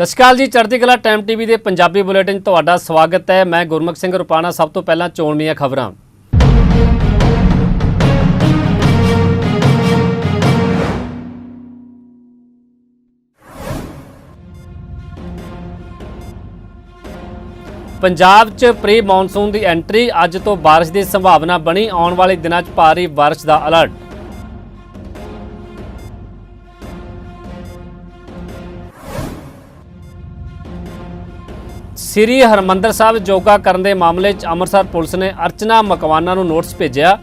ਸਤਿ ਸ਼੍ਰੀ ਅਕਾਲ ਜੀ, ਚੜ੍ਹਦੀ ਕਲਾ ਟਾਈਮ ਟੀਵੀ ਦੇ ਪੰਜਾਬੀ ਬੁਲੇਟਿਨ 'ਚ ਤੁਹਾਡਾ ਸਵਾਗਤ ਹੈ। ਮੈਂ ਗੁਰਮੁਖ ਸਿੰਘ ਰੁਪਾਣਾ, ਸਭ ਤੋਂ ਪਹਿਲਾਂ ਚੋਣ ਦੀਆਂ ਖਬਰਾਂ। ਪੰਜਾਬ 'ਚ ਪ੍ਰੀ ਮੌਨਸੂਨ ਦੀ ਐਂਟਰੀ ਅੱਜ ਤੋਂ ਬਾਰਿਸ਼ ਦੀ ਸੰਭਾਵਨਾ ਬਣੀ। ਆਉਣ ਵਾਲੇ ਦਿਨਾਂ 'ਚ ਭਾਰੀ ਬਾਰਿਸ਼ ਦਾ ਅਲਰਟ ਸ੍ਰੀ ਹਰਮੰਦਰ ਸਾਹਿਬ ਯੋਗਾ ਕਰਨ ਦੇ ਮਾਮਲੇ 'ਚ ਅੰਮ੍ਰਿਤਸਰ ਪੁਲਿਸ ਨੇ ਅਰਚਨਾ ਮਕਵਾਨਾ ਨੂੰ ਨੋਟਿਸ ਭੇਜਿਆ।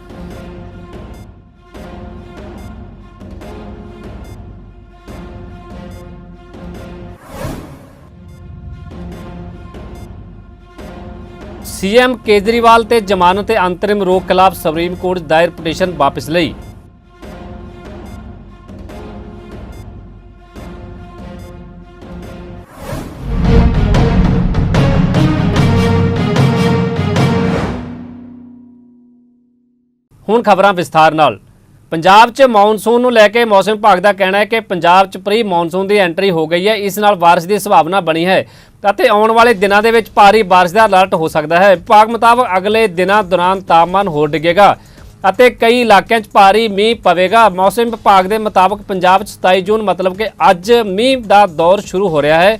ਸੀਐਮ ਕੇਜਰੀਵਾਲ ਤੇ ਜ਼ਮਾਨਤ ਤੇ ਅੰਤਰਿਮ ਰੋਕ ਖਿਲਾਫ ਸੁਪਰੀਮ ਕੋਰਟ ਦਾਇਰ ਪਟੀਸ਼ਨ ਵਾਪਸ ਲਈ। ਹੁਣ ਖਬਰਾਂ ਵਿਸਥਾਰ ਨਾਲ। ਪੰਜਾਬ 'ਚ ਮੌਨਸੂਨ ਨੂੰ ਲੈ ਕੇ ਮੌਸਮ ਵਿਭਾਗ ਦਾ ਕਹਿਣਾ ਹੈ ਕਿ ਪੰਜਾਬ 'ਚ ਪ੍ਰੀ ਮੌਨਸੂਨ ਦੀ ਐਂਟਰੀ ਹੋ ਗਈ ਹੈ। ਇਸ ਨਾਲ ਬਾਰਿਸ਼ ਦੀ ਸੰਭਾਵਨਾ ਬਣੀ ਹੈ ਅਤੇ ਆਉਣ ਵਾਲੇ ਦਿਨਾਂ ਦੇ ਵਿੱਚ ਭਾਰੀ ਬਾਰਿਸ਼ ਦਾ ਅਲਰਟ ਹੋ ਸਕਦਾ ਹੈ। ਵਿਭਾਗ ਮੁਤਾਬਕ ਅਗਲੇ ਦਿਨਾਂ ਦੌਰਾਨ ਤਾਪਮਾਨ ਹੋਰ ਡਿੱਗੇਗਾ ਅਤੇ ਕਈ ਇਲਾਕਿਆਂ 'ਚ ਭਾਰੀ ਮੀਂਹ ਪਵੇਗਾ। ਮੌਸਮ ਵਿਭਾਗ ਦੇ ਮੁਤਾਬਕ ਪੰਜਾਬ 'ਚ 27 ਜੂਨ ਮਤਲਬ ਕਿ ਅੱਜ ਮੀਂਹ ਦਾ ਦੌਰ ਸ਼ੁਰੂ ਹੋ ਰਿਹਾ ਹੈ।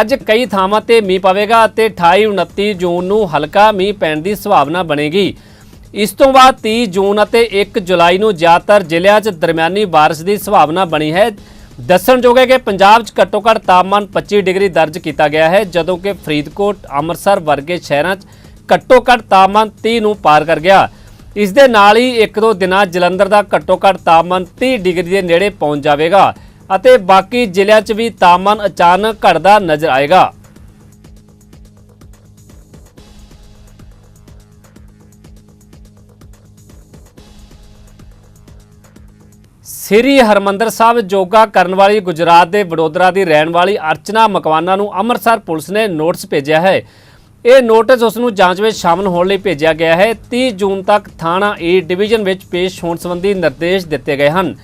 ਅੱਜ ਕਈ ਥਾਵਾਂ ਤੇ ਮੀਂਹ ਪਵੇਗਾ ਅਤੇ 28 29 ਜੂਨ ਨੂੰ ਹਲਕਾ ਮੀਂਹ ਪੈਣ ਦੀ ਸੰਭਾਵਨਾ ਬਣੇਗੀ। ਇਸ ਤੋਂ ਬਾਅਦ 30 ਜੂਨ ਅਤੇ 1 ਜੁਲਾਈ ਨੂੰ ਜ਼ਿਆਦਾਤਰ ਜ਼ਿਲ੍ਹਿਆਂ 'ਚ ਦਰਮਿਆਨੀ ਬਾਰਿਸ਼ ਦੀ ਸੰਭਾਵਨਾ ਬਣੀ ਹੈ। ਦੱਸਣਯੋਗ ਹੈ ਕਿ ਪੰਜਾਬ 'ਚ ਘੱਟੋ-ਘੱਟ ਤਾਪਮਾਨ 25 ਡਿਗਰੀ ਦਰਜ ਕੀਤਾ ਗਿਆ ਹੈ, ਜਦੋਂ ਕਿ ਫਰੀਦਕੋਟ, ਅੰਮ੍ਰਿਤਸਰ ਵਰਗੇ ਸ਼ਹਿਰਾਂ 'ਚ ਘੱਟੋ-ਘੱਟ ਤਾਪਮਾਨ 30 ਨੂੰ ਪਾਰ ਕਰ ਗਿਆ। ਇਸ ਦੇ ਨਾਲ ਹੀ ਇੱਕ ਦੋ ਦਿਨਾਂ ਜਲੰਧਰ ਦਾ ਘੱਟੋ-ਘੱਟ ਤਾਪਮਾਨ 30 ਡਿਗਰੀ ਦੇ ਨੇੜੇ ਪਹੁੰਚ ਜਾਵੇਗਾ ਅਤੇ ਬਾਕੀ ਜ਼ਿਲ੍ਹਿਆਂ 'ਚ ਵੀ ਤਾਪਮਾਨ ਅਚਾਨਕ ਘਟਦਾ ਨਜ਼ਰ ਆਏਗਾ। ਸ੍ਰੀ ਹਰਮੰਦਰ ਸਾਹਿਬ ਯੋਗਾ ਕਰਨ ਵਾਲੀ ਗੁਜਰਾਤ ਦੇ ਵਡੋਦਰਾ ਦੀ ਰਹਿਣ ਵਾਲੀ ਅਰਚਨਾ ਮਕਵਾਨਾ ਨੂੰ ਅੰਮ੍ਰਿਤਸਰ ਪੁਲਿਸ ਨੇ ਨੋਟਿਸ ਭੇਜਿਆ ਹੈ। ਇਹ ਨੋਟਿਸ ਉਸ ਨੂੰ ਜਾਂਚ ਵਿੱਚ ਸ਼ਾਮਲ ਹੋਣ ਲਈ ਭੇਜਿਆ ਗਿਆ ਹੈ। 30 ਜੂਨ ਤੱਕ ਥਾਣਾ ਏ ਡਿਵੀਜ਼ਨ ਵਿੱਚ ਪੇਸ਼ ਹੋਣ ਸੰਬੰਧੀ ਨਿਰਦੇਸ਼ ਦਿੱਤੇ ਗਏ ਹਨ।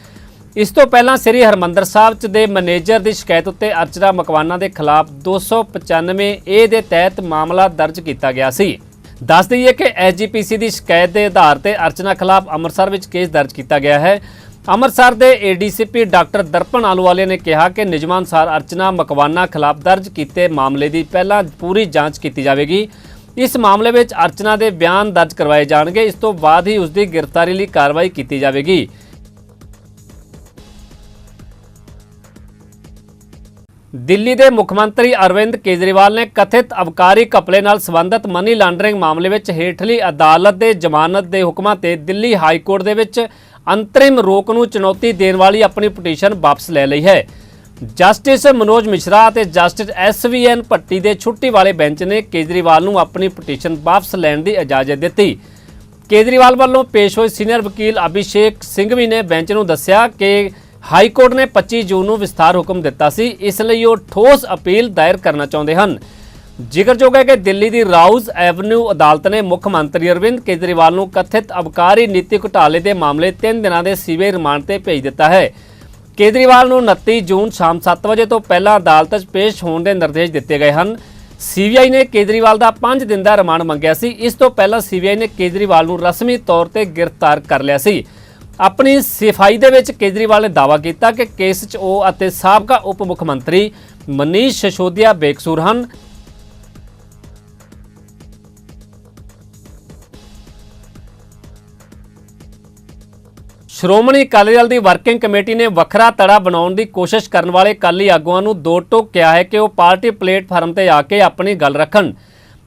ਇਸ ਤੋਂ ਪਹਿਲਾਂ ਸ੍ਰੀ ਹਰਮੰਦਰ ਸਾਹਿਬ ਚ ਦੇ ਮੈਨੇਜਰ ਦੀ ਸ਼ਿਕਾਇਤ ਉੱਤੇ ਅਰਚਨਾ ਮਕਵਾਨਾ ਦੇ ਖਿਲਾਫ 295 ਏ ਦੇ ਤਹਿਤ ਮਾਮਲਾ ਦਰਜ ਕੀਤਾ ਗਿਆ ਸੀ। ਦੱਸ ਦਈਏ ਕਿ ਐਸਜੀਪੀਸੀ ਦੀ ਸ਼ਿਕਾਇਤ ਦੇ ਆਧਾਰ ਤੇ ਅਰਚਨਾ ਖਿਲਾਫ ਅੰਮ੍ਰਿਤਸਰ ਵਿੱਚ ਕੇਸ ਦਰਜ ਕੀਤਾ ਗਿਆ ਹੈ। ਅੰਮ੍ਰਿਤਸਰ ਦੇ ਏਡੀਸੀਪੀ ਡਾਕਟਰ ਦਰਪਨ ਆਲੂਵਾਲੇ ਨੇ ਕਿਹਾ ਕਿ ਨਿਯਮਾਂ ਅਨੁਸਾਰ ਅਰਚਨਾ ਮਕਵਾਨਾ ਖਿਲਾਫ ਦਰਜ ਕੀਤੇ ਮਾਮਲੇ ਦੀ ਪਹਿਲਾਂ ਪੂਰੀ ਜਾਂਚ ਕੀਤੀ ਜਾਵੇਗੀ। ਇਸ ਮਾਮਲੇ ਵਿੱਚ ਅਰਚਨਾ ਦੇ ਬਿਆਨ ਦਰਜ ਕਰਵਾਏ ਜਾਣਗੇ। ਇਸ ਤੋਂ ਬਾਅਦ ਹੀ ਉਸ ਦੀ ਗ੍ਰਿਫਤਾਰੀ ਲਈ ਕਾਰਵਾਈ ਕੀਤੀ ਜਾਵੇਗੀ। ਦਿੱਲੀ ਦੇ ਮੁੱਖ ਮੰਤਰੀ ਅਰਵਿੰਦ ਕੇਜਰੀਵਾਲ ਨੇ ਕਥਿਤ ਅਬਕਾਰੀ ਘਪਲੇ ਨਾਲ ਸੰਬੰਧਿਤ ਮਨੀ ਲਾਂਡਰਿੰਗ ਮਾਮਲੇ ਵਿੱਚ ਹੇਠਲੀ ਅਦਾਲਤ ਦੇ ਜ਼ਮਾਨਤ ਦੇ ਹੁਕਮਾਂ ਤੇ ਦਿੱਲੀ ਹਾਈ ਕੋਰਟ ਦੇ ਵਿੱਚ ਅੰਤਰਿਮ ਰੋਕ ਨੂੰ ਚੁਣੌਤੀ ਦੇਣ ਵਾਲੀ ਆਪਣੀ ਪਟੀਸ਼ਨ ਵਾਪਸ ਲੈ ਲਈ ਹੈ। ਜਸਟਿਸ ਮਨੋਜ ਮਿਸ਼ਰਾ ਅਤੇ justice S V N Bhatti ਦੇ ਛੁੱਟੀ ਵਾਲੇ ਬੈਂਚ ਨੇ ਕੇਜਰੀਵਾਲ ਨੂੰ ਆਪਣੀ ਪਟੀਸ਼ਨ ਵਾਪਸ ਲੈਣ ਦੀ ਇਜਾਜ਼ਤ ਦਿੱਤੀ। ਕੇਜਰੀਵਾਲ ਵੱਲੋਂ ਪੇਸ਼ ਹੋਏ ਸੀਨੀਅਰ ਵਕੀਲ ਅਭਿਸ਼ੇਕ ਸਿੰਘ ਵੀ ਨੇ ਬੈਂਚ ਨੂੰ ਦੱਸਿਆ ਕਿ ਹਾਈ ਕੋਰਟ ਨੇ 25 ਜੂਨ ਨੂੰ ਵਿਸਥਾਰ ਹੁਕਮ ਦਿੱਤਾ ਸੀ। ਇਸ ਲਈ ਉਹ ਠੋਸ ਅਪੀਲ ਦਾਇਰ ਕਰਨਾ ਚਾਹੁੰਦੇ ਹਨ। ਜ਼ਿਕਰਯੋਗ ਹੈ ਕਿ ਦਿੱਲੀ ਦੀ ਰਾਊਜ਼ ਐਵਨਿਊ ਅਦਾਲਤ ਨੇ ਮੁੱਖ ਮੰਤਰੀ ਅਰਵਿੰਦ ਕੇਜਰੀਵਾਲ ਨੂੰ ਕਥਿਤ ਅਬਕਾਰੀ ਨੀਤੀ ਘੁਟਾਲੇ ਦੇ ਮਾਮਲੇ 3 ਦਿਨਾਂ ਦੇ ਸੀਬੀਆਈ ਰਿਮਾਂਡ ਤੇ ਭੇਜ ਦਿੱਤਾ ਹੈ। ਕੇਜਰੀਵਾਲ ਨੂੰ 29 ਜੂਨ ਸ਼ਾਮ 7 ਵਜੇ ਤੋਂ ਪਹਿਲਾਂ ਅਦਾਲਤ 'ਚ ਪੇਸ਼ ਹੋਣ ਦੇ ਨਿਰਦੇਸ਼ ਦਿੱਤੇ ਗਏ ਹਨ। ਸੀਬੀਆਈ ਨੇ ਕੇਜਰੀਵਾਲ ਦਾ 5 ਦਿਨ ਦਾ ਰਿਮਾਂਡ ਮੰਗਿਆ ਸੀ। ਇਸ ਤੋਂ ਪਹਿਲਾਂ ਸੀਬੀਆਈ ਨੇ ਕੇਜਰੀਵਾਲ ਨੂੰ ਰਸਮੀ ਤੌਰ ਤੇ ਗ੍ਰਿਫਤਾਰ ਕਰ ਲਿਆ ਸੀ। ਆਪਣੀ ਸਿਫਾਈ ਦੇ ਵਿੱਚ ਕੇਜਰੀਵਾਲ ਨੇ ਦਾਅਵਾ ਕੀਤਾ ਕਿ ਕੇਸ 'ਚ ਉਹ ਅਤੇ ਸਾਬਕਾ ਉਪ ਮੁੱਖ ਮੰਤਰੀ ਮਨੀਸ਼ ਸਿਸੋਦੀਆ ਬੇਕਸੂਰ ਹਨ। ਸ਼੍ਰੋਮਣੀ ਅਕਾਲੀ ਦਲ ਦੀ ਵਰਕਿੰਗ ਕਮੇਟੀ ਨੇ ਵੱਖਰਾ ਤੜਾ ਬਣਾਉਣ ਦੀ ਕੋਸ਼ਿਸ਼ ਕਰਨ ਵਾਲੇ ਅਕਾਲੀ ਆਗੂਆਂ ਨੂੰ ਦੋ ਟੋਕ ਕਿਹਾ ਹੈ ਕਿ ਉਹ ਪਾਰਟੀ ਪਲੇਟਫਾਰਮ ਤੇ ਆ ਕੇ ਆਪਣੀ ਗੱਲ ਰੱਖਣ।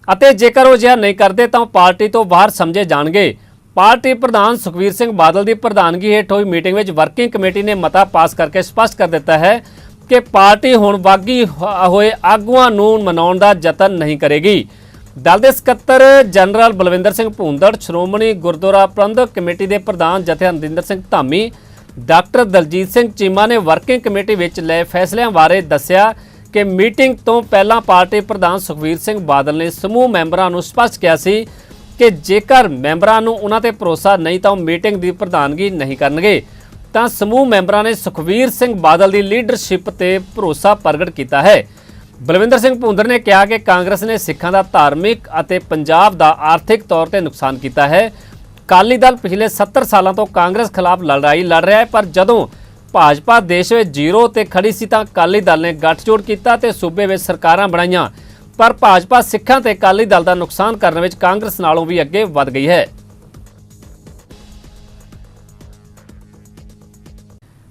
ਅਤੇ ਜੇਕਰ ਉਹ ਅਜਿਹਾ ਨਹੀਂ ਕਰਦੇ ਤਾਂ ਉਹ ਪਾਰਟੀ ਤੋਂ ਬਾਹਰ ਸਮਝੇ ਜਾਣਗੇ। ਪਾਰਟੀ ਪ੍ਰਧਾਨ ਸੁਖਵੀਰ ਸਿੰਘ ਬਾਦਲ ਦੀ ਪ੍ਰਧਾਨਗੀ ਹੇਠ ਹੋਈ ਮੀਟਿੰਗ ਵਿੱਚ ਵਰਕਿੰਗ ਕਮੇਟੀ ਨੇ ਮਤਾ ਪਾਸ ਕਰਕੇ ਸਪਸ਼ਟ ਕਰ ਦਿੱਤਾ ਹੈ ਕਿ ਪਾਰਟੀ ਹੁਣ ਬਾਗੀ ਹੋਏ ਆਗੂਆਂ ਨੂੰ ਮਨਾਉਣ ਦਾ ਯਤਨ ਨਹੀਂ ਕਰੇਗੀ। ਦਲ ਦੇ ਸਕੱਤਰ ਜਨਰਲ ਬਲਵਿੰਦਰ ਸਿੰਘ ਭੂੰਦੜ, ਸ਼੍ਰੋਮਣੀ ਗੁਰਦੁਆਰਾ ਪ੍ਰਬੰਧਕ ਕਮੇਟੀ ਦੇ ਪ੍ਰਧਾਨ ਜਥੇ ਹਰਜਿੰਦਰ ਸਿੰਘ ਧਾਮੀ, ਡਾਕਟਰ ਦਲਜੀਤ ਸਿੰਘ ਚੀਮਾ ਨੇ ਵਰਕਿੰਗ ਕਮੇਟੀ ਵਿੱਚ ਲਏ ਫੈਸਲਿਆਂ ਬਾਰੇ ਦੱਸਿਆ ਕਿ ਮੀਟਿੰਗ ਤੋਂ ਪਹਿਲਾਂ ਪਾਰਟੀ ਪ੍ਰਧਾਨ ਸੁਖਵੀਰ ਸਿੰਘ ਬਾਦਲ ਨੇ ਸਮੂਹ ਮੈਂਬਰਾਂ ਨੂੰ ਸਪਸ਼ਟ ਕਿਹਾ ਸੀ ਕਿ ਜੇਕਰ ਮੈਂਬਰਾਂ ਨੂੰ ਉਹਨਾਂ ਤੇ ਭਰੋਸਾ ਨਹੀਂ ਤਾਂ ਉਹ ਮੀਟਿੰਗ ਦੀ ਪ੍ਰਧਾਨਗੀ ਨਹੀਂ ਕਰਨਗੇ। ਤਾਂ ਸਮੂਹ ਮੈਂਬਰਾਂ ਨੇ ਸੁਖਵੀਰ ਸਿੰਘ ਬਾਦਲ ਦੀ ਲੀਡਰਸ਼ਿਪ ਤੇ ਭਰੋਸਾ ਪ੍ਰਗਟ ਕੀਤਾ ਹੈ। ਬਲਵਿੰਦਰ ਸਿੰਘ ਭੁੰਦਰ ਨੇ ਕਿਹਾ ਕਿ ਕਾਂਗਰਸ ਨੇ ਸਿੱਖਾਂ ਦਾ ਧਾਰਮਿਕ ਅਤੇ ਪੰਜਾਬ ਦਾ ਆਰਥਿਕ ਤੌਰ ਤੇ ਨੁਕਸਾਨ ਕੀਤਾ ਹੈ। ਅਕਾਲੀ ਦਲ ਪਿਛਲੇ 70 ਸਾਲਾਂ ਤੋਂ ਕਾਂਗਰਸ ਖਿਲਾਫ ਲੜਾਈ ਲੜ ਰਿਹਾ ਹੈ, ਪਰ ਜਦੋਂ ਭਾਜਪਾ ਦੇਸ਼ ਵਿੱਚ ਜ਼ੀਰੋ ਤੇ ਖੜੀ ਸੀ ਤਾਂ ਅਕਾਲੀ ਦਲ ਨੇ ਗੱਠਜੋੜ ਕੀਤਾ ਤੇ ਸੂਬੇ ਵਿੱਚ ਸਰਕਾਰਾਂ ਬਣਾਈਆਂ। ਪਰ ਭਾਜਪਾ ਸਿੱਖਾਂ ਤੇ ਅਕਾਲੀ ਦਲ ਦਾ ਨੁਕਸਾਨ ਕਰਨ ਵਿੱਚ ਕਾਂਗਰਸ ਨਾਲੋਂ ਵੀ ਅੱਗੇ ਵੱਧ ਗਈ ਹੈ।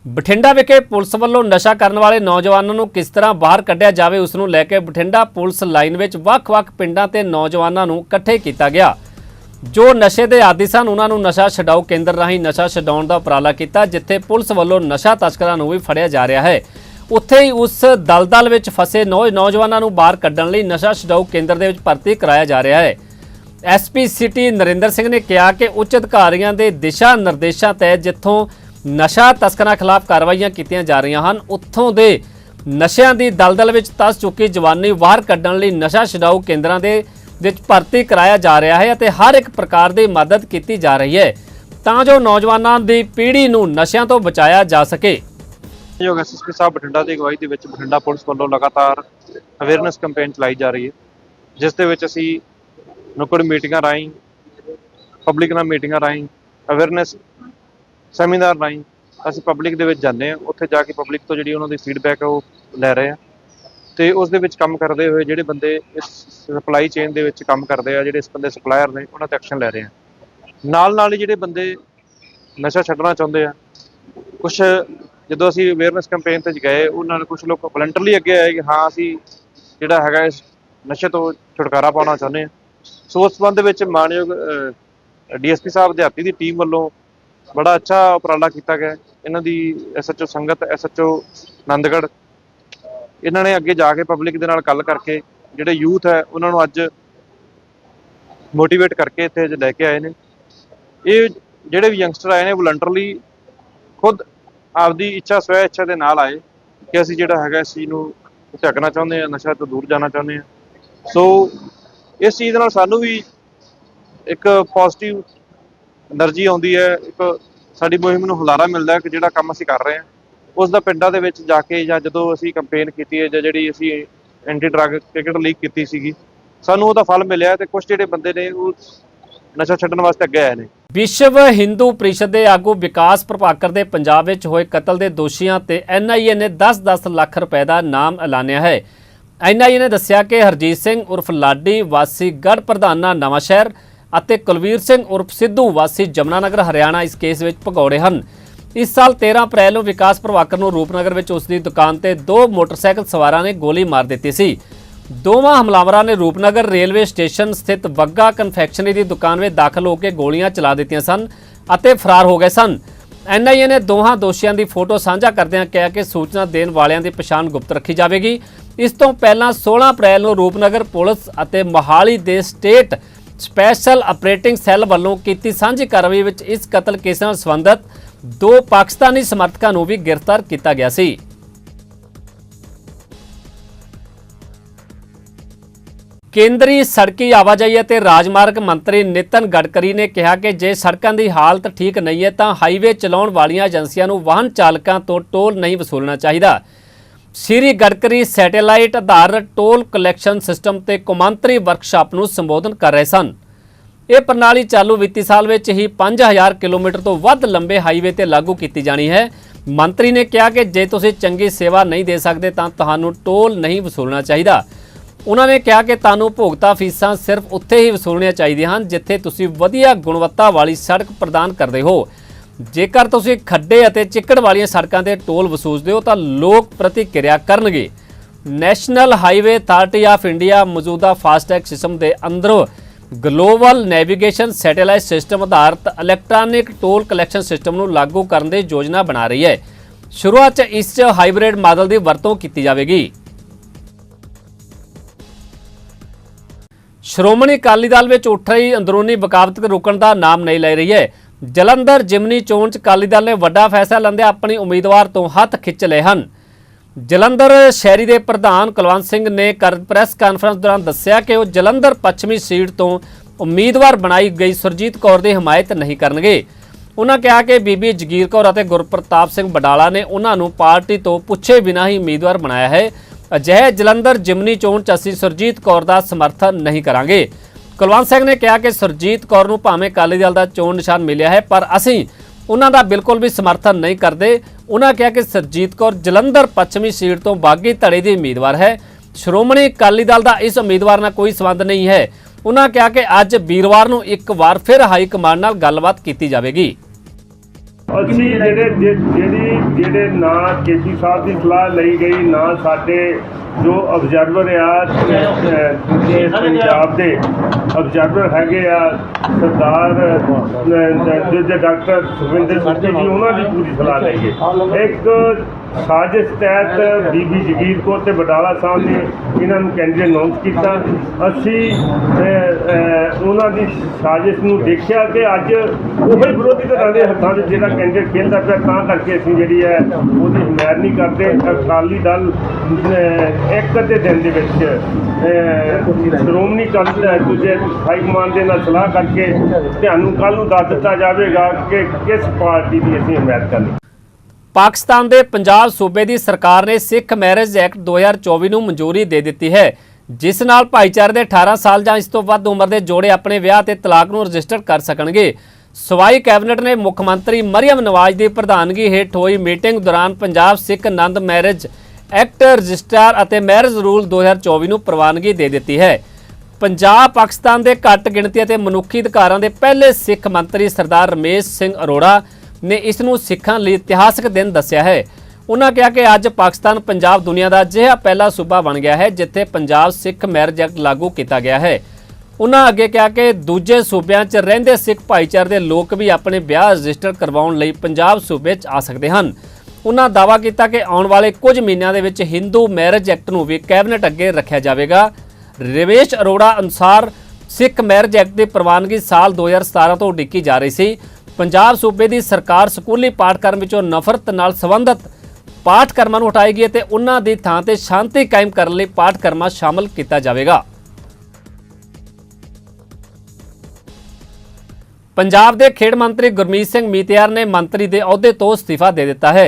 ਬਠਿੰਡਾ ਵਿਖੇ ਪੁਲਿਸ ਵੱਲੋਂ ਨਸ਼ਾ ਕਰਨ ਵਾਲੇ ਨੌਜਵਾਨਾਂ ਨੂੰ ਕਿਸ ਤਰ੍ਹਾਂ ਬਾਹਰ ਕੱਢਿਆ ਜਾਵੇ, ਉਸ ਨੂੰ ਲੈ ਕੇ ਬਠਿੰਡਾ ਪੁਲਿਸ ਲਾਈਨ ਵਿੱਚ ਵੱਖ-ਵੱਖ ਪਿੰਡਾਂ ਤੇ ਨੌਜਵਾਨਾਂ ਨੂੰ ਇਕੱਠੇ ਕੀਤਾ ਗਿਆ। ਜੋ ਨਸ਼ੇ ਦੇ ਆਦੀ ਸਨ, ਉਹਨਾਂ ਨੂੰ ਨਸ਼ਾ ਛਡਾਊ ਕੇਂਦਰ ਰਾਹੀਂ ਨਸ਼ਾ ਛਡਾਉਣ ਦਾ ਉਪਰਾਲਾ ਕੀਤਾ, ਜਿੱਥੇ ਪੁਲਿਸ ਵੱਲੋਂ ਨਸ਼ਾ ਤਸਕਰਾਂ ਨੂੰ ਵੀ ਫੜਿਆ ਜਾ ਰਿਹਾ ਹੈ। ਉੱਥੇ ਹੀ ਉਸ ਦਲਦਲ ਵਿੱਚ ਫਸੇ ਨੌ, ਨੌਜਵਾਨਾਂ ਨੂੰ ਬਾਹਰ ਕੱਢਣ ਲਈ ਨਸ਼ਾ ਛਡਾਊ ਕੇਂਦਰ ਦੇ ਵਿੱਚ ਭਰਤੀ ਕਰਾਇਆ ਜਾ ਰਿਹਾ ਹੈ। ਐਸਪੀ ਸਿਟੀ ਨਰਿੰਦਰ ਸਿੰਘ ਨੇ ਕਿਹਾ ਕਿ ਉੱਚ ਅਧਿਕਾਰੀਆਂ ਦੇ ਦਿਸ਼ਾ ਨਿਰਦੇਸ਼ਾਂ ਤਹਿਤ ਜਿੱਥੋਂ ਨਸ਼ਾ ਤਸਕਰਾਂ ਖਿਲਾਫ ਕਾਰਵਾਈਆਂ ਕੀਤੀਆਂ ਜਾ ਰਹੀਆਂ ਹਨ। ਉੱਥੋਂ ਦੇ ਨਸ਼ਿਆਂ ਦੀ ਦਲਦਲ ਵਿੱਚ ਤਸ ਚੁੱਕੀ ਜਵਾਨੀ ਬਾਹਰ ਕੱਢਣ ਲਈ ਨਸ਼ਾ ਛਡਾਊ ਕੇਂਦਰਾਂ ਦੇ ਵਿੱਚ ਭਰਤੀ ਕਰਾਇਆ ਜਾ ਰਿਹਾ ਹੈ ਅਤੇ ਹਰ ਇੱਕ ਪ੍ਰਕਾਰ ਦੀ ਮਦਦ ਕੀਤੀ ਜਾ ਰਹੀ ਹੈ। ਤਾਂ ਜੋ ਨੌਜਵਾਨਾਂ ਦੀ ਪੀੜ੍ਹੀ ਨੂੰ ਨਸ਼ਿਆਂ ਤੋਂ ਬਚਾਇਆ ਜਾ ਸਕੇ। ਯੋਗ ਐਸਐਸਪੀ ਸਾਹਿਬ ਬਠਿੰਡਾ ਦੀ ਅਗਵਾਈ ਦੇ ਵਿੱਚ ਬਠਿੰਡਾ ਪੁਲਿਸ ਵੱਲੋਂ ਲਗਾਤਾਰ ਅਵੇਅਰਨੈਸ ਕੈਂਪੇਨ ਚਲਾਈ ਜਾ ਰਹੀ ਹੈ। ਜਿਸ ਦੇ ਵਿੱਚ ਅਸੀਂ ਨੁੱਕੜ ਮੀਟਿੰਗਾਂ ਰਾਹੀਂ ਪਬਲਿਕ ਨਾਲ ਮੀਟਿੰਗਾਂ ਰਾਹੀਂ ਅਵੇਅਰਨੈਸ ਸੈਮੀਨਾਰ ਰਾਹੀਂ ਅਸੀਂ ਪਬਲਿਕ ਦੇ ਵਿੱਚ ਜਾਂਦੇ ਹਾਂ। ਉੱਥੇ ਜਾ ਕੇ ਪਬਲਿਕ ਤੋਂ ਜਿਹੜੀ ਉਹਨਾਂ ਦੀ ਫੀਡਬੈਕ ਹੈ ਉਹ ਲੈ ਰਹੇ ਆ। ਤੇ ਉਸ ਦੇ ਵਿੱਚ ਕੰਮ ਕਰਦੇ ਹੋਏ ਜਿਹੜੇ ਬੰਦੇ ਇਸ ਸਪਲਾਈ ਚੇਨ ਦੇ ਵਿੱਚ ਕੰਮ ਕਰਦੇ ਆ, ਜਿਹੜੇ ਇਸ ਬੰਦੇ ਸਪਲਾਇਰ ਨੇ, ਉਹਨਾਂ ਤੇ ਐਕਸ਼ਨ ਲੈ ਰਹੇ ਆ। ਨਾਲ ਨਾਲ ਹੀ ਜਿਹੜੇ ਬੰਦੇ ਨਸ਼ਾ ਛੱਡਣਾ ਚਾਹੁੰਦੇ ਆ ਕੁਝ ਜਦੋਂ ਅਸੀਂ ਅਵੇਅਰਨੈਸ ਕੈਂਪੇਨ ਤੇ ਗਏ, ਉਹਨਾਂ ਨੇ ਕੁਝ ਲੋਕ ਵਲੰਟਰਲੀ ਅੱਗੇ ਆਏ ਕਿ ਹਾਂ, ਅਸੀਂ ਜਿਹੜਾ ਹੈਗਾ ਇਸ ਨਸ਼ੇ ਤੋਂ ਛੁਟਕਾਰਾ ਪਾਉਣਾ ਚਾਹੁੰਦੇ ਹਾਂ ਸੋ ਉਸ ਸੰਬੰਧ ਵਿੱਚ ਮਾਨਯੋਗ ਡੀਐਸਪੀ ਸਾਹਿਬ ਦਿਹਾਤੀ ਦੀ ਟੀਮ ਵੱਲੋਂ ਬੜਾ ਅੱਛਾ ਉਪਰਾਲਾ ਕੀਤਾ ਗਿਆ ਇਹਨਾਂ ਦੀ ਐਸਐਚਓ ਸੰਗਤ ਐਸਐਚਓ ਆਨੰਦਗੜ੍ਹ ਇਹਨਾਂ ਨੇ ਅੱਗੇ ਜਾ ਕੇ ਪਬਲਿਕ ਦੇ ਨਾਲ ਗੱਲ ਕਰਕੇ ਜਿਹੜੇ ਯੂਥ ਹੈ, ਉਹਨਾਂ ਨੂੰ ਅੱਜ ਮੋਟੀਵੇਟ ਕਰਕੇ ਇੱਥੇ ਅੱਜ ਲੈ ਕੇ ਆਏ ਨੇ। ਇਹ ਜਿਹੜੇ ਵੀ ਯੰਗਸਟਰ ਆਏ ਨੇ ਵਲੰਟਰਲੀ ਖੁਦ ਆਪਦੀ ਇੱਛਾ, ਸਵੈ ਇੱਛਾ ਦੇ ਨਾਲ ਆਏ ਕਿ ਅਸੀਂ ਜਿਹੜਾ ਹੈਗਾ ਇਸ ਚੀਜ਼ ਨੂੰ ਝਗਣਾ ਚਾਹੁੰਦੇ ਆ ਨਸ਼ਾ ਤੋਂ ਦੂਰ ਜਾਣਾ ਚਾਹੁੰਦੇ ਆ ਸੋ ਇਸ ਚੀਜ਼ ਨਾਲ ਸਾਨੂੰ ਵੀ ਇੱਕ ਪੋਜ਼ਿਟਿਵ એનર્ਜੀ ਆਉਂਦੀ ਹੈ ਇੱਕ ਸਾਡੀ ਮੁਹਿੰਮ ਨੂੰ ਹੁਲਾਰਾ ਮਿਲਦਾ ਹੈ ਕਿ ਜਿਹੜਾ ਕੰਮ ਅਸੀਂ ਕਰ ਰਹੇ ਹਾਂ ਉਸ ਦਾ ਪਿੰਡਾਂ ਦੇ ਵਿੱਚ ਜਾ ਕੇ ਜਾਂ ਜਦੋਂ ਅਸੀਂ ਕੰਪੇਨ ਕੀਤੀ ਹੈ ਜਾਂ ਜਿਹੜੀ ਅਸੀਂ ਐਂਟੀ ਡਰੱਗ ਕ੍ਰਿਕਟ ਲੀਗ ਕੀਤੀ ਸੀਗੀ ਸਾਨੂੰ ਉਹਦਾ ਫਲ ਮਿਲਿਆ ਤੇ ਕੁਝ ਜਿਹੜੇ ਬੰਦੇ ਨੇ ਉਹ ਨਸ਼ਾ ਛੱਡਣ ਵਾਸਤੇ ਅੱਗੇ ਆਏ ਨੇ ਵਿਸ਼ਵ ਹਿੰਦੂ ਪਰਿਸ਼ਦ ਦੇ ਆਗੂ ਵਿਕਾਸ ਪ੍ਰਭਾਕਰ ਦੇ ਪੰਜਾਬ ਵਿੱਚ ਹੋਏ ਕਤਲ ਦੇ ਦੋਸ਼ੀਆਂ ਤੇ ਐਨਆਈਏ ਨੇ 10-10 ਲੱਖ ਰੁਪਏ ਦਾ ਨਾਮ ਐਲਾਨਿਆ ਹੈ ਐਨਆਈਏ ਨੇ ਦੱਸਿਆ ਕਿ ਹਰਜੀਤ ਸਿੰਘ ਉਰਫ ਲਾਡੀ ਵਾਸੀ ਗੜ ਪ੍ਰਧਾਨਾ ਨਵਾਂ ਸ਼ਹਿਰ ਅਤੇ ਕੁਲਵੀਰ ਸਿੰਘ ਉਰਫ ਸਿੱਧੂ ਵਾਸੀ ਜਮਨਾਨਗਰ, ਹਰਿਆਣਾ ਇਸ ਕੇਸ ਵਿੱਚ ਭਗੌੜੇ ਹਨ। ਇਸ ਸਾਲ 13 ਅਪ੍ਰੈਲ ਨੂੰ ਵਿਕਾਸ ਪ੍ਰਭਾਕਰ ਨੂੰ ਰੂਪਨਗਰ ਵਿੱਚ ਉਸ ਦੀ ਦੁਕਾਨ ਤੇ ਦੋ ਮੋਟਰਸਾਈਕਲ ਸਵਾਰਾਂ ਨੇ ਗੋਲੀ ਮਾਰ ਦਿੱਤੀ ਸੀ। ਦੋਵਾਂ ਹਮਲਾਵਰਾਂ ਨੇ ਰੂਪਨਗਰ ਰੇਲਵੇ ਸਟੇਸ਼ਨ ਸਥਿਤ ਬੱਗਾ ਕਨਫੈਕਸ਼ਨਰੀ ਦੀ ਦੁਕਾਨ ਵਿੱਚ ਦਾਖਲ ਹੋ ਕੇ ਗੋਲੀਆਂ ਚਲਾ ਦਿੱਤੀਆਂ ਸਨ ਅਤੇ ਫਰਾਰ ਹੋ ਗਏ ਸਨ। ਐਨਆਈਏ ਨੇ ਦੋਹਾਂ ਦੋਸ਼ੀਆਂ ਦੀ ਫੋਟੋ ਸਾਂਝਾ ਕਰਦਿਆਂ ਕਿਹਾ ਕਿ ਸੂਚਨਾ ਦੇਣ ਵਾਲਿਆਂ ਦੀ ਪਛਾਣ ਗੁਪਤ ਰੱਖੀ ਜਾਵੇਗੀ। ਇਸ ਤੋਂ ਪਹਿਲਾਂ 16 ਅਪ੍ਰੈਲ ਨੂੰ ਰੂਪਨਗਰ ਪੁਲਿਸ ਅਤੇ ਮੋਹਾਲੀ ਦੇ ਸਟੇਟ ਸਪੈਸ਼ਲ ਆਪਰੇਟਿੰਗ ਸੈੱਲ ਵੱਲੋਂ ਕੀਤੀ ਸਾਂਝੀ ਕਾਰਵਾਈ ਵਿੱਚ ਇਸ ਕਤਲ ਕੇਸ ਨਾਲ ਸੰਬੰਧਿਤ ਦੋ ਪਾਕਿਸਤਾਨੀ ਸਮਰਥਕਾਂ ਨੂੰ ਵੀ ਗ੍ਰਿਫਤਾਰ ਕੀਤਾ ਗਿਆ ਸੀ। ਕੇਂਦਰੀ ਸੜਕੀ ਆਵਾਜਾਈ ਅਤੇ ਰਾਜਮਾਰਗ ਮੰਤਰੀ ਨਿਤਨ ਗਡਕਰੀ ਨੇ ਕਿਹਾ ਕਿ ਜੇ ਸੜਕਾਂ ਦੀ ਹਾਲਤ ਠੀਕ ਨਹੀਂ ਹੈ ਤਾਂ ਹਾਈਵੇ ਚਲਾਉਣ ਵਾਲੀਆਂ ਏਜੰਸੀਆਂ ਨੂੰ ਵਾਹਨ ਚਾਲਕਾਂ ਤੋਂ ਟੋਲ ਨਹੀਂ ਵਸੂਲਣਾ ਚਾਹੀਦਾ। ਸ਼੍ਰੀ ਗਡਕਰੀ ਸੈਟੇਲਾਈਟ ਆਧਾਰਿਤ ਟੋਲ ਕਲੈਕਸ਼ਨ ਸਿਸਟਮ ਤੇ ਕੌਮਾਂਤਰੀ ਵਰਕਸ਼ਾਪ ਨੂੰ ਸੰਬੋਧਨ ਕਰ ਰਹੇ ਸਨ। ਇਹ ਪ੍ਰਣਾਲੀ ਚਾਲੂ ਵਿੱਤੀ ਸਾਲ ਵਿੱਚ ਹੀ 5000 ਕਿਲੋਮੀਟਰ ਤੋਂ ਵੱਧ ਲੰਬੇ ਹਾਈਵੇ ਤੇ ਲਾਗੂ ਕੀਤੀ ਜਾਣੀ ਹੈ। ਮੰਤਰੀ ਨੇ ਕਿਹਾ ਕਿ ਜੇ ਤੁਸੀਂ ਚੰਗੀ ਸੇਵਾ ਨਹੀਂ ਦੇ ਸਕਦੇ ਤਾਂ ਤੁਹਾਨੂੰ ਟੋਲ ਨਹੀਂ ਵਸੂਲਣਾ ਚਾਹੀਦਾ। ਉਹਨਾਂ ਨੇ ਕਿਹਾ ਕਿ ਤੁਹਾਨੂੰ ਭੁਗਤਾ ਫੀਸਾਂ ਸਿਰਫ ਉੱਥੇ ਹੀ ਵਸੂਲਣੀਆਂ ਚਾਹੀਦੀਆਂ ਹਨ ਜਿੱਥੇ ਤੁਸੀਂ ਵਧੀਆ ਗੁਣਵੱਤਾ ਵਾਲੀ ਸੜਕ ਪ੍ਰਦਾਨ ਕਰਦੇ ਹੋ। ਜੇਕਰ ਤੁਸੀਂ ਖੱਡੇ ਅਤੇ ਚਿੱਕੜ ਵਾਲੀਆਂ ਸੜਕਾਂ ਤੇ ਟੋਲ ਵਸੂਲਦੇ ਹੋ, ਤਾਂ ਲੋਕ ਪ੍ਰਤੀਕਿਰਿਆ ਕਰਨਗੇ। National highway authority of India ਮੌਜੂਦਾ ਫਾਸਟੈਗ ਸਿਸਟਮ ਦੇ ਅੰਦਰੋਂ ਗਲੋਬਲ ਨੈਵੀਗੇਸ਼ਨ ਸੈਟੇਲਾਈਟ ਸਿਸਟਮ ਆਧਾਰਿਤ ਇਲੈਕਟ੍ਰੋਨਿਕ ਟੋਲ ਕਲੈਕਸ਼ਨ ਸਿਸਟਮ ਨੂੰ ਲਾਗੂ ਕਰਨ ਦੀ ਯੋਜਨਾ ਬਣਾ ਰਹੀ ਹੈ। ਸ਼ੁਰੂਆਤ 'ਚ ਇਸ 'ਚ ਹਾਈਬ੍ਰਿਡ ਮਾਡਲ ਦੀ ਵਰਤੋਂ ਕੀਤੀ ਜਾਵੇਗੀ। ਸ਼੍ਰੋਮਣੀ ਅਕਾਲੀ ਦਲ ਵਿੱਚ ਉੱਠ ਰਹੀ ਅੰਦਰੂਨੀ ਬਕਾਵਤ ਰੁਕਣ ਦਾ ਨਾਮ ਨਹੀਂ ਲੈ ਰਹੀ ਹੈ। ਜਲੰਧਰ ਜਿਮਨੀ ਚੋਣ 'ਚ ਅਕਾਲੀ ਦਲ ਨੇ ਵੱਡਾ ਫੈਸਲਾ ਲੈਂਦਿਆਂ ਆਪਣੀ ਉਮੀਦਵਾਰ ਤੋਂ ਹੱਥ ਖਿੱਚ ਲਏ ਹਨ। ਜਲੰਧਰ ਸ਼ਹਿਰੀ ਦੇ ਪ੍ਰਧਾਨ ਕੁਲਵੰਤ ਸਿੰਘ ਨੇ ਕਰ ਪ੍ਰੈਸ ਕਾਨਫਰੰਸ ਦੌਰਾਨ ਦੱਸਿਆ ਕਿ ਉਹ ਜਲੰਧਰ ਪੱਛਮੀ ਸੀਟ ਤੋਂ ਉਮੀਦਵਾਰ ਬਣਾਈ ਗਈ ਸੁਰਜੀਤ ਕੌਰ ਦੀ ਹਮਾਇਤ ਨਹੀਂ ਕਰਨਗੇ। ਉਹਨਾਂ ਕਿਹਾ ਕਿ ਬੀਬੀ ਜਗੀਰ ਕੌਰ ਅਤੇ ਗੁਰਪ੍ਰਤਾਪ ਸਿੰਘ ਬਡਾਲਾ ਨੇ ਉਹਨਾਂ ਨੂੰ ਪਾਰਟੀ ਤੋਂ ਪੁੱਛੇ ਬਿਨਾਂ ਹੀ ਉਮੀਦਵਾਰ ਬਣਾਇਆ ਹੈ। ਅਜਿਹੇ ਜਲੰਧਰ ਜਿਮਨੀ ਚੋਣ 'ਚ ਅਸੀਂ ਸੁਰਜੀਤ ਕੌਰ ਦਾ ਸਮਰਥਨ ਨਹੀਂ ਕਰਾਂਗੇ। ਕੁਲਵੰਤ ਸਿੰਘ ਨੇ ਕਿਹਾ ਕਿ ਸੁਰਜੀਤ ਕੌਰ ਨੂੰ ਭਾਵੇਂ ਅਕਾਲੀ ਦਲ ਦਾ ਚੋਣ ਨਿਸ਼ਾਨ ਮਿਲਿਆ ਹੈ, ਪਰ ਅਸੀਂ ਉਹਨਾਂ ਦਾ ਬਿਲਕੁਲ ਵੀ ਸਮਰਥਨ ਨਹੀਂ ਕਰਦੇ। ਉਹਨਾਂ ਕਿਹਾ ਕਿ ਸੁਰਜੀਤ ਕੌਰ ਜਲੰਧਰ ਪੱਛਮੀ ਸੀਟ ਤੋਂ ਬਾਗੀ ਧੜੇ ਦੀ ਉਮੀਦਵਾਰ ਹੈ। ਸ਼੍ਰੋਮਣੀ ਅਕਾਲੀ ਦਲ ਦਾ ਇਸ ਉਮੀਦਵਾਰ ਨਾਲ ਕੋਈ ਸੰਬੰਧ ਨਹੀਂ ਹੈ। ਉਹਨਾਂ ਕਿਹਾ ਕਿ ਅੱਜ ਵੀਰਵਾਰ ਨੂੰ ਇੱਕ ਵਾਰ ਫਿਰ ਹਾਈ ਕਮਾਂਡ ਨਾਲ ਗੱਲਬਾਤ ਕੀਤੀ ਜਾਵੇਗੀ। ਅਸੀਂ ਜਿਹੜੇ ਜਿਹੜੀ ਜਿਹੜੇ ਨਾ ਕੇਸੀ ਸਾਹਿਬ ਦੀ ਸਲਾਹ ਲਈ ਗਈ, ਨਾ ਸਾਡੇ ਜੋ ਅਬਜ਼ਰਵਰ ਆ ਦੂਜੇ ਪੰਜਾਬ ਦੇ ਅਬਜ਼ਰਵਰ ਹੈਗੇ ਆ ਸਰਦਾਰ ਦੂਜੇ ਡਾਕਟਰ ਸੁਖਵਿੰਦਰ ਸੁੱਖੀ ਜੀ ਉਹਨਾਂ ਦੀ ਪੂਰੀ ਸਲਾਹ ਲਈ ਗਈ ਇੱਕ ਸਾਜ਼ਿਸ਼ ਤਹਿਤ ਬੀਬੀ ਜਗੀਰ ਕੌਰ ਤੇ ਬਡਾਲਾ ਸਾਹਿਬ ਨੇ ਇਹਨਾਂ ਨੂੰ ਕੈਂਡੀਡੇਟ ਅਨਾਉਂਸ ਕੀਤਾ। ਅਸੀਂ ਉਹਨਾਂ ਦੀ ਸਾਜ਼ਿਸ਼ ਨੂੰ ਦੇਖਿਆ ਕਿ ਅੱਜ ਉਹੀ ਵਿਰੋਧੀ ਧਿਰਾਂ ਦੇ ਹੱਥਾਂ 'ਚ ਜਿਹੜਾ ਕੈਂਡੀਡੇਟ ਖੇਲਦਾ ਪਿਆ ਤਾਂ ਕਰਕੇ ਅਸੀਂ ਜਿਹੜੀ ਹੈ ਉਹਦੀ ਹਮਾਇਤ ਨਹੀਂ ਕਰਦੇ। ਅਕਾਲੀ ਦਲ ਇੱਕ ਅੱਧੇ ਦਿਨ ਦੇ ਵਿੱਚ ਸ਼੍ਰੋਮਣੀ ਅਕਾਲੀ ਦਲ ਦੂਜੇ ਹਾਈ ਕਮਾਂਡ ਦੇ ਨਾਲ ਸਲਾਹ ਕਰਕੇ ਤੁਹਾਨੂੰ ਕੱਲ ਨੂੰ ਦੱਸ ਦਿੱਤਾ ਜਾਵੇਗਾ ਕਿ ਕਿਸ ਪਾਰਟੀ ਦੀ ਅਸੀਂ ਹਮਾਇਤ ਕਰਨੀ ਪਾਕਿਸਤਾਨ ਦੇ ਪੰਜਾਬ ਸੂਬੇ ਦੀ ਸਰਕਾਰ ਨੇ ਸਿੱਖ ਮੈਰਿਜ ਐਕਟ 2024 ਨੂੰ ਮਨਜ਼ੂਰੀ ਦੇ ਦਿੱਤੀ ਹੈ, ਜਿਸ ਨਾਲ ਭਾਈਚਾਰੇ ਦੇ 18 ਸਾਲ ਜਾਂ ਇਸ ਤੋਂ ਵੱਧ ਉਮਰ ਦੇ ਜੋੜੇ ਆਪਣੇ ਵਿਆਹ ਤੇ ਤਲਾਕ ਨੂੰ ਰਜਿਸਟਰ ਕਰ ਸਕਣਗੇ। ਸਵਾਈ ਕੈਬਨਿਟ ਨੇ ਮੁੱਖ ਮੰਤਰੀ ਮਰੀਮ ਨਵਾਜ਼ ਦੀ ਪ੍ਰਧਾਨਗੀ ਹੇਠ ਹੋਈ ਮੀਟਿੰਗ ਦੌਰਾਨ Punjab Sikh Anand marriage act register ਅਤੇ ਮੈਰਿਜ ਰੂਲ 2024 ਨੂੰ ਪ੍ਰਵਾਨਗੀ ਦੇ ਦਿੱਤੀ ਹੈ। ਪੰਜਾਬ, ਪਾਕਿਸਤਾਨ ਦੇ ਘੱਟ ਗਿਣਤੀ ਅਤੇ ਮਨੁੱਖੀ ਅਧਿਕਾਰਾਂ ਦੇ ਪਹਿਲੇ ਸਿੱਖ ਮੰਤਰੀ ਸਰਦਾਰ ਰਮੇਸ਼ ਸਿੰਘ ਅਰੋੜਾ ਨੇ ਇਸ ਨੂੰ ਸਿੱਖਾਂ ਲਈ ਇਤਿਹਾਸਕ ਦਿਨ ਦੱਸਿਆ ਹੈ। ਉਹਨਾਂ ਕਿਹਾ ਕਿ ਅੱਜ ਪਾਕਿਸਤਾਨ ਪੰਜਾਬ ਦੁਨੀਆ ਦਾ ਅਜਿਹਾ ਪਹਿਲਾ ਸੂਬਾ ਬਣ ਗਿਆ ਹੈ ਜਿੱਥੇ ਪੰਜਾਬ ਸਿੱਖ ਮੈਰਿਜ ਐਕਟ ਲਾਗੂ ਕੀਤਾ ਗਿਆ ਹੈ। ਉਹਨਾਂ ਅੱਗੇ ਕਿਹਾ ਕਿ ਦੂਜੇ ਸੂਬਿਆਂ 'ਚ ਰਹਿੰਦੇ ਸਿੱਖ ਭਾਈਚਾਰੇ ਦੇ ਲੋਕ ਵੀ ਆਪਣੇ ਵਿਆਹ ਰਜਿਸਟਰ ਕਰਵਾਉਣ ਲਈ ਪੰਜਾਬ ਸੂਬੇ 'ਚ ਆ ਸਕਦੇ ਹਨ। ਉਹਨਾਂ ਦਾਅਵਾ ਕੀਤਾ ਕਿ ਆਉਣ ਵਾਲੇ ਕੁਝ ਮਹੀਨਿਆਂ ਦੇ ਵਿੱਚ ਹਿੰਦੂ ਮੈਰਿਜ ਐਕਟ ਨੂੰ ਵੀ ਕੈਬਨਿਟ ਅੱਗੇ ਰੱਖਿਆ ਜਾਵੇਗਾ। ਰਵੇਸ਼ ਅਰੋੜਾ ਅਨੁਸਾਰ ਸਿੱਖ ਮੈਰਿਜ ਐਕਟ ਦੀ ਪ੍ਰਵਾਨਗੀ ਸਾਲ 2017 ਤੋਂ ਉਡੀਕੀ ਜਾ ਰਹੀ ਸੀ। ਪੰਜਾਬ ਸੂਬੇ ਦੀ ਸਰਕਾਰ ਸਕੂਲੀ ਪਾਠਕ੍ਰਮ ਵਿੱਚੋਂ ਨਫ਼ਰਤ ਨਾਲ ਸੰਬੰਧਿਤ ਪਾਠਕ੍ਰਮਾਂ ਨੂੰ ਹਟਾਏਗੀ ਅਤੇ ਉਹਨਾਂ ਦੀ ਥਾਂ ਤੇ ਸ਼ਾਂਤੀ ਕਾਇਮ ਕਰਨ ਲਈ ਪਾਠਕ੍ਰਮਾਂ ਸ਼ਾਮਲ ਕੀਤਾ ਜਾਵੇਗਾ। ਪੰਜਾਬ ਦੇ ਖੇਡ ਮੰਤਰੀ ਗੁਰਮੀਤ ਸਿੰਘ ਮੀਤਿਆਰ ਨੇ ਮੰਤਰੀ ਦੇ ਅਹੁਦੇ ਤੋਂ ਅਸਤੀਫਾ ਦੇ ਦਿੱਤਾ ਹੈ।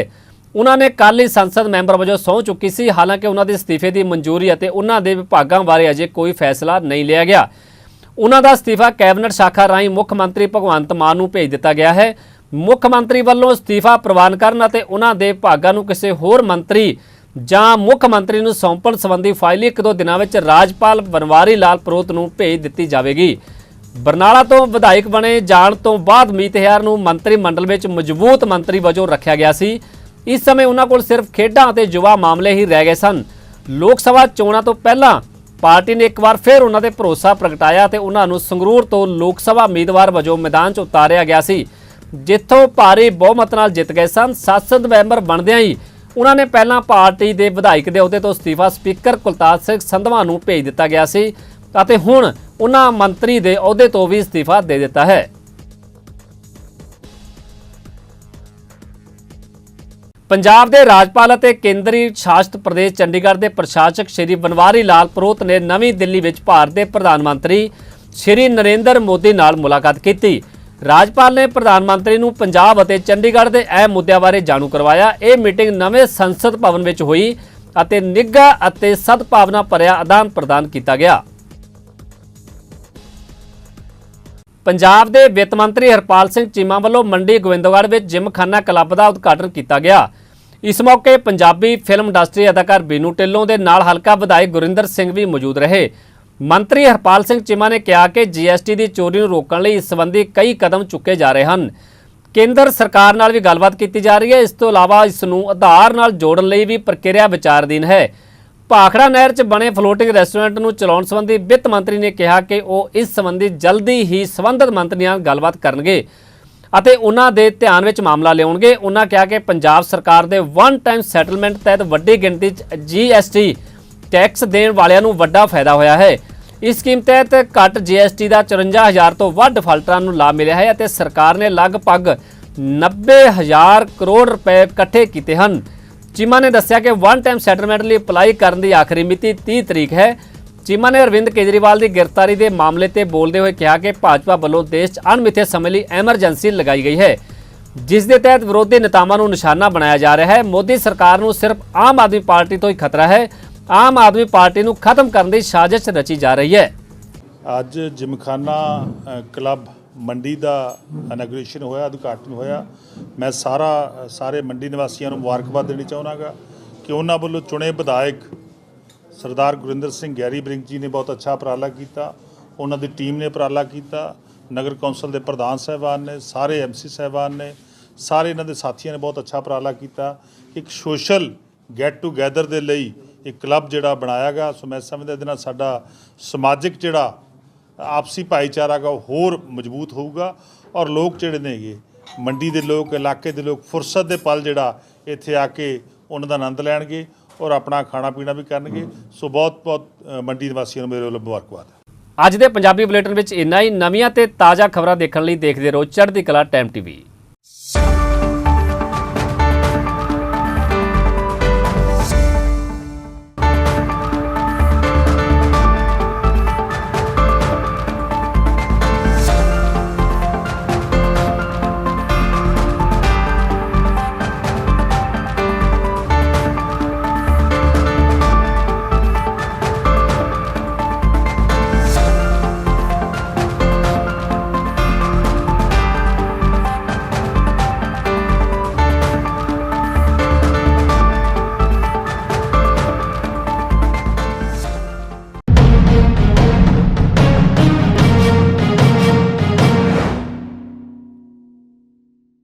ਉਹਨਾਂ ਨੇ ਕੱਲ੍ਹ ਹੀ ਸੰਸਦ ਮੈਂਬਰ ਵਜੋਂ ਸਹੁੰ ਚੁੱਕੀ ਸੀ। ਹਾਲਾਂਕਿ ਉਹਨਾਂ ਦੇ ਅਸਤੀਫੇ ਦੀ ਮਨਜ਼ੂਰੀ ਅਤੇ ਉਹਨਾਂ ਦੇ ਵਿਭਾਗਾਂ ਬਾਰੇ ਅਜੇ ਕੋਈ ਫੈਸਲਾ ਨਹੀਂ ਲਿਆ ਗਿਆ। ਉਹਨਾਂ ਦਾ ਅਸਤੀਫਾ ਕੈਬਨਿਟ ਸ਼ਾਖਾ ਰਾਹੀਂ ਮੁੱਖ ਮੰਤਰੀ ਭਗਵੰਤ ਮਾਨ ਨੂੰ ਭੇਜ ਦਿੱਤਾ ਗਿਆ ਹੈ। ਮੁੱਖ ਮੰਤਰੀ ਵੱਲੋਂ ਅਸਤੀਫਾ ਪ੍ਰਵਾਨ ਕਰਨ ਅਤੇ ਉਹਨਾਂ ਦੇ ਵਿਭਾਗਾਂ ਨੂੰ ਕਿਸੇ ਹੋਰ ਮੰਤਰੀ ਜਾਂ ਮੁੱਖ ਮੰਤਰੀ ਨੂੰ ਸੌਂਪਣ ਸੰਬੰਧੀ ਫਾਈਲ ਇੱਕ ਦੋ ਦਿਨਾਂ ਵਿੱਚ ਰਾਜਪਾਲ ਬਨਵਾਰੀ ਲਾਲ ਪ੍ਰੋਤ ਨੂੰ ਭੇਜ ਦਿੱਤੀ ਜਾਵੇਗੀ। ਬਰਨਾਲਾ ਤੋਂ ਵਿਧਾਇਕ ਬਣੇ ਜਾਣ ਤੋਂ ਬਾਅਦ ਮੀਤਹਿਆਰ ਨੂੰ ਮੰਤਰੀ ਮੰਡਲ ਵਿੱਚ ਮਜ਼ਬੂਤ ਮੰਤਰੀ ਵਜੋਂ ਰੱਖਿਆ ਗਿਆ ਸੀ। ਇਸ ਸਮੇਂ ਉਹਨਾਂ ਕੋਲ ਸਿਰਫ ਖੇਡਾਂ ਅਤੇ ਯੁਵਾ ਮਾਮਲੇ ਹੀ ਰਹਿ ਗਏ ਸਨ। ਲੋਕ ਸਭਾ ਚੋਣਾਂ ਤੋਂ ਪਹਿਲਾਂ ਪਾਰਟੀ ਨੇ ਇੱਕ ਵਾਰ ਫਿਰ ਉਹਨਾਂ ਤੇ ਭਰੋਸਾ ਪ੍ਰਗਟਾਇਆ ਤੇ ਉਹਨਾਂ ਨੂੰ ਸੰਗਰੂਰ ਤੋਂ ਲੋਕ ਸਭਾ ਉਮੀਦਵਾਰ ਵਜੋਂ ਮੈਦਾਨ 'ਚ ਉਤਾਰਿਆ ਗਿਆ ਸੀ। ਜਿੱਥੋਂ ਭਾਰੀ ਬਹੁਮਤ ਨਾਲ ਜਿੱਤ ਗਏ ਸਨ ਸੰਸਦ ਮੈਂਬਰ ਬਣਦਿਆਂ ਹੀ ਉਹਨਾਂ ਨੇ ਪਹਿਲਾਂ ਪਾਰਟੀ ਦੇ ਵਿਧਾਇਕ ਦੇ ਅਹੁਦੇ ਤੋਂ ਅਸਤੀਫਾ ਸਪੀਕਰ ਕੁਲਤਾਰ ਸਿੰਘ ਸੰਧਵਾ ਨੂੰ ਭੇਜ ਦਿੱਤਾ ਗਿਆ ਸੀ ਅਤੇ ਹੁਣ ਉਹਨਾਂ ਮੰਤਰੀ ਦੇ ਅਹੁਦੇ ਤੋਂ ਵੀ ਅਸਤੀਫਾ ਦੇ ਦਿੱਤਾ ਹੈ। ਪੰਜਾਬ ਦੇ ਰਾਜਪਾਲ ਅਤੇ ਕੇਂਦਰੀ ਸ਼ਾਸਤ ਪ੍ਰਦੇਸ਼ ਚੰਡੀਗੜ੍ਹ ਦੇ ਪ੍ਰਸ਼ਾਸਕ ਸ਼੍ਰੀ ਬਨਵਾਰੀ ਲਾਲ ਪ੍ਰੋਤ ਨੇ ਨਵੀਂ ਦਿੱਲੀ ਵਿੱਚ ਭਾਰਤ ਦੇ ਪ੍ਰਧਾਨ ਮੰਤਰੀ ਸ਼੍ਰੀ ਨਰਿੰਦਰ ਮੋਦੀ ਨਾਲ ਮੁਲਾਕਾਤ ਕੀਤੀ। ਰਾਜਪਾਲ ਨੇ ਪ੍ਰਧਾਨ ਮੰਤਰੀ ਨੂੰ ਪੰਜਾਬ ਅਤੇ ਚੰਡੀਗੜ੍ਹ ਦੇ ਅਹਿਮ ਮੁੱਦਿਆਂ ਬਾਰੇ ਜਾਣੂ ਕਰਵਾਇਆ। ਇਹ ਮੀਟਿੰਗ ਨਵੇਂ ਸੰਸਦ ਭਵਨ ਵਿੱਚ ਹੋਈ ਅਤੇ ਨਿੱਘਾ ਅਤੇ ਸਦਭਾਵਨਾ ਭਰਿਆ ਆਦਾਨ ਪ੍ਰਦਾਨ ਕੀਤਾ ਗਿਆ। ਪੰਜਾਬ ਦੇ ਵਿੱਤ ਮੰਤਰੀ ਹਰਪਾਲ ਸਿੰਘ ਚੀਮਾ ਵੱਲੋਂ ਮੰਡੀ ਗੋਬਿੰਦਗੜ੍ਹ ਵਿੱਚ ਜਿਮਖਾਨਾ ਕਲੱਬ ਦਾ ਉਦਘਾਟਨ ਕੀਤਾ ਗਿਆ। ਇਸ ਮੌਕੇ ਪੰਜਾਬੀ ਫਿਲਮ ਇੰਡਸਟਰੀ ਅਦਾਕਾਰ ਬੀਨੂ ਟਿੱਲੋਂ ਦੇ ਨਾਲ ਹਲਕਾ ਵਿਧਾਇਕ ਗੁਰਿੰਦਰ ਸਿੰਘ ਵੀ ਮੌਜੂਦ ਰਹੇ। ਮੰਤਰੀ ਹਰਪਾਲ ਸਿੰਘ ਚੀਮਾ ਨੇ ਕਿਹਾ ਕਿ ਜੀਐਸਟੀ ਦੀ ਚੋਰੀ ਨੂੰ ਰੋਕਣ ਲਈ ਇਸ ਸੰਬੰਧੀ ਕਈ ਕਦਮ ਚੁੱਕੇ ਜਾ ਰਹੇ ਹਨ। ਕੇਂਦਰ ਸਰਕਾਰ ਨਾਲ ਵੀ ਗੱਲਬਾਤ ਕੀਤੀ ਜਾ ਰਹੀ ਹੈ। ਇਸ ਤੋਂ ਇਲਾਵਾ ਇਸ ਨੂੰ ਆਧਾਰ ਨਾਲ ਜੋੜਨ ਲਈ ਵੀ ਪ੍ਰਕਿਰਿਆ ਵਿਚਾਰਧੀਨ ਹੈ। ਭਾਖੜਾ ਨਹਿਰ 'ਚ ਬਣੇ ਫਲੋਟਿੰਗ ਰੈਸਟੋਰੈਂਟ ਨੂੰ ਚਲਾਉਣ ਸੰਬੰਧੀ ਵਿੱਤ ਮੰਤਰੀ ਨੇ ਕਿਹਾ ਕਿ ਉਹ ਇਸ ਸੰਬੰਧੀ ਜਲਦੀ ਹੀ ਸੰਬੰਧਿਤ ਮੰਤਰੀਆਂ ਨਾਲ ਗੱਲਬਾਤ ਕਰਨਗੇ ਅਤੇ ਉਹਨਾਂ ਦੇ ਧਿਆਨ ਵਿੱਚ ਮਾਮਲਾ ਲਿਆਉਣਗੇ। ਉਹਨਾਂ ਕਿਹਾ ਕਿ ਪੰਜਾਬ ਸਰਕਾਰ ਦੇ ਵਨ ਟਾਈਮ ਸੈਟਲਮੈਂਟ ਤਹਿਤ ਵੱਡੀ ਗਿਣਤੀ 'ਚ ਜੀਐਸਟੀ ਟੈਕਸ ਦੇਣ ਵਾਲਿਆਂ ਨੂੰ ਵੱਡਾ ਫਾਇਦਾ ਹੋਇਆ ਹੈ। ਇਸ ਸਕੀਮ ਤਹਿਤ ਘੱਟ ਜੀਐਸਟੀ ਦਾ 54000 ਤੋਂ ਵੱਧ ਡਿਫਾਲਟਰਾਂ ਨੂੰ ਲਾਭ ਮਿਲਿਆ ਹੈ ਅਤੇ ਸਰਕਾਰ ਨੇ ਲਗਭਗ 90000 ਕਰੋੜ ਰੁਪਏ ਇਕੱਠੇ ਕੀਤੇ ਹਨ। ਚੀਮਾ ਨੇ ਦੱਸਿਆ ਕਿ ਵਨ ਟਾਈਮ ਸੈਟਲਮੈਂਟ ਲਈ ਅਪਲਾਈ ਕਰਨ ਦੀ ਆਖਰੀ ਮਿਤੀ 30 ਤਰੀਕ ਹੈ। ਚੀਮਾ ਨੇ ਅਰਵਿੰਦ ਕੇਜਰੀਵਾਲ ਦੀ ਗ੍ਰਿਫਤਾਰੀ ਦੇ ਮਾਮਲੇ ਤੇ ਬੋਲਦੇ ਹੋਏ ਕਿਹਾ ਕਿ ਭਾਜਪਾ ਵੱਲੋਂ ਦੇਸ਼ 'ਚ ਅਣਮਿੱਥੇ ਸਮੇਂ ਲਈ ਐਮਰਜੈਂਸੀ ਲਗਾਈ ਗਈ ਹੈ। ਜਿਸ ਦੇ ਤਹਿਤ ਵਿਰੋਧੀ ਨੇਤਾਵਾਂ ਨੂੰ ਨਿਸ਼ਾਨਾ ਬਣਾਇਆ ਜਾ ਰਿਹਾ ਹੈ। ਮੋਦੀ ਸਰਕਾਰ ਨੂੰ ਸਿਰਫ ਆਮ ਆਦਮੀ ਪਾਰਟੀ ਤੋਂ ਹੀ ਖਤਰਾ ਹੈ। ਆਮ ਆਦਮੀ ਪਾਰਟੀ ਨੂੰ ਖਤਮ ਕਰਨ ਦੀ ਸਾਜ਼ਿਸ਼ ਰਚੀ ਜਾ ਰਹੀ ਹੈ। ਅੱਜ ਜਿਮਖਾਨਾ ਕਲੱਬ ਮੰਡੀ ਦਾ ਇਨੋਗ੍ਰੇਸ਼ਨ ਹੋਇਆ, ਉਦਘਾਟਨ ਹੋਇਆ। ਮੈਂ ਸਾਰਾ, ਸਾਰੇ ਮੰਡੀ ਨਿਵਾਸੀਆਂ ਨੂੰ ਮੁਬਾਰਕਬਾਦ ਦੇਣੀ ਚਾਹੁੰਦਾਗਾ ਕਿ ਉਹਨਾਂ ਵੱਲੋਂ ਚੁਣੇ ਵਿਧਾਇਕ ਸਰਦਾਰ ਗੁਰਿੰਦਰ ਸਿੰਘ ਗੈਰੀ ਬ੍ਰਿੰਕ ਜੀ ਨੇ ਬਹੁਤ ਅੱਛਾ ਉਪਰਾਲਾ ਕੀਤਾ। ਉਹਨਾਂ ਦੀ ਟੀਮ ਨੇ ਉਪਰਾਲਾ ਕੀਤਾ। ਨਗਰ ਕੌਂਸਲ ਦੇ ਪ੍ਰਧਾਨ ਸਾਹਿਬਾਨ ਨੇ, ਸਾਰੇ ਐਮਸੀ ਸਾਹਿਬਾਨ ਨੇ, ਸਾਰੇ ਇਹਨਾਂ ਦੇ ਸਾਥੀਆਂ ਨੇ ਬਹੁਤ ਅੱਛਾ ਉਪਰਾਲਾ ਕੀਤਾ। ਇੱਕ ਸੋਸ਼ਲ ਗੈਟ ਟੂਗੇਦਰ ਦੇ ਲਈ ਇੱਕ ਕਲੱਬ ਜਿਹੜਾ ਬਣਾਇਆ ਗਿਆ ਸੋ ਮੈਂ ਸਮਝਦਾ ਇਹਦੇ ਨਾਲ ਸਾਡਾ ਸਮਾਜਿਕ ਜਿਹੜਾ ਆਪਸੀ ਭਾਈਚਾਰਾ ਗਾ ਉਹ ਹੋਰ ਮਜ਼ਬੂਤ ਹੋਊਗਾ ਔਰ ਲੋਕ ਜਿਹੜੇ ਨੇਗੇ, ਮੰਡੀ ਦੇ ਲੋਕ, ਇਲਾਕੇ ਦੇ ਲੋਕ, ਫੁਰਸਤ ਦੇ ਪਲ ਜਿਹੜਾ ਇੱਥੇ ਆ ਕੇ ਉਹਨਾਂ ਦਾ ਆਨੰਦ ਲੈਣਗੇ ਔਰ ਆਪਣਾ ਖਾਣਾ ਪੀਣਾ ਵੀ ਕਰਨਗੇ। ਸੋ ਬਹੁਤ ਬਹੁਤ ਮੰਡੀ ਨਿਵਾਸੀਆਂ ਨੂੰ ਮੇਰੇ ਵੱਲੋਂ ਮੁਬਾਰਕਬਾਦ। ਅੱਜ ਦੇ ਪੰਜਾਬੀ ਬੁਲੇਟਿਨ ਵਿੱਚ ਇੰਨਾ ਹੀ। ਨਵੀਆਂ ਤੇ ਤਾਜ਼ਾ ਖਬਰਾਂ ਦੇਖਣ ਲਈ ਦੇਖਦੇ ਰਹੋ ਚੜ੍ਹਦੀ ਕਲਾ ਟਾਈਮ ਟੀਵੀ।